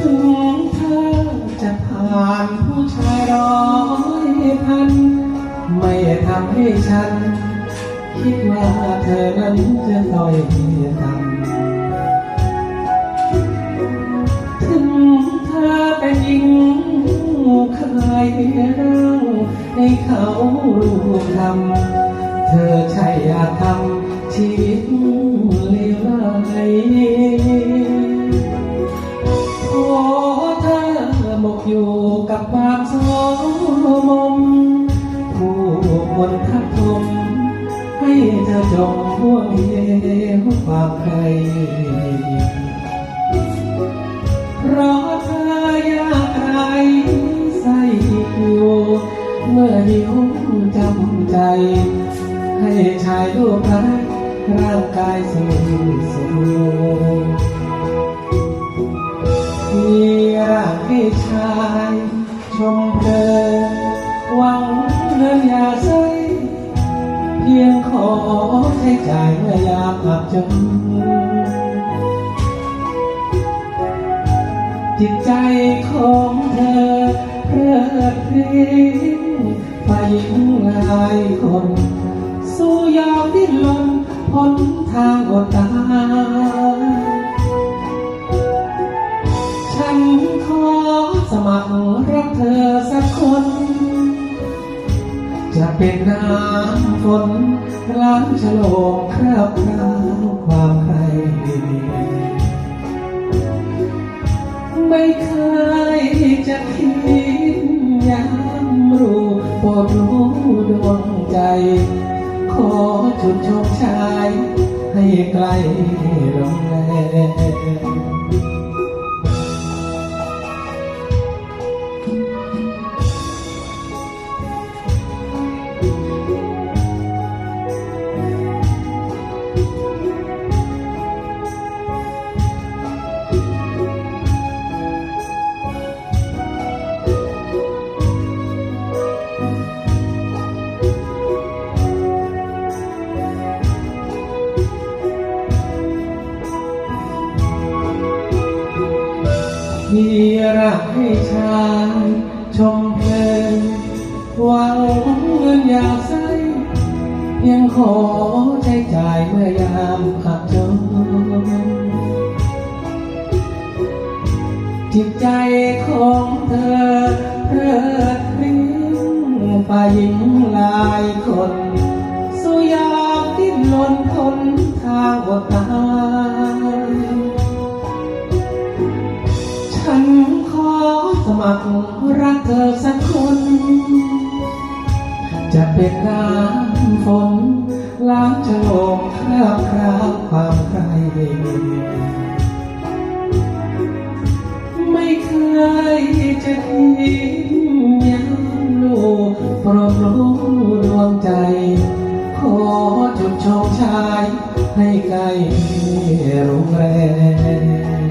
ถึงเธอจะผ่านผู้ชายร้อยพัน ไม่ทำให้ฉัน คิดว่าเธอจะต่อยเพียงถึงเธอเปยิงเคยร่างให้เขารู้ทำเธอใช่อาชีวิต ความโสมมผู้คนทักทมให้เธอจงห่วงเยวความใครเพราะเธอยากไรใส่อยู่เมื่อหิวจำใจ ให้ชายรูปรักร่างกายสูงสูงมีร่างให้ชาย ชมเพลินหวังเงินอยาใช้เพียงขอใช้จ่ายเมื่อยามอับจนจิตใจของเธอเพลิดเพลินฝ่ายหญิงหลายคน สู้ยอมดิ้นรนพ้นทางอดตายฉันขอสมัคร อสักคน จะเป็นน้ำฝนล้างฉลอมคราบคราวความใคร ไม่เคยจะคิดย้ำรู้ปรดรู้ดวงใจ ขอจุดชมชายให้ไกลโรงแร ที่รักให้ชายชมเพลินวัง เงินอยากใช้ยังขอใช้จ่ายเมื่อยามหักจนจิตใจของเธอเพลิดเพลินฝ่ายหญิงหลายคนสู้ยากดิ้นรนทนทางอดตายฉันขอสมัครรักเธอสักคน เป็นน้ำฝนล้างฉลมคราบคราวความใครไม่เคยจะทิ้งยังลูกโปรดรู้ดวงใจ ขอจุดชมชายให้ใกล้โรงแรม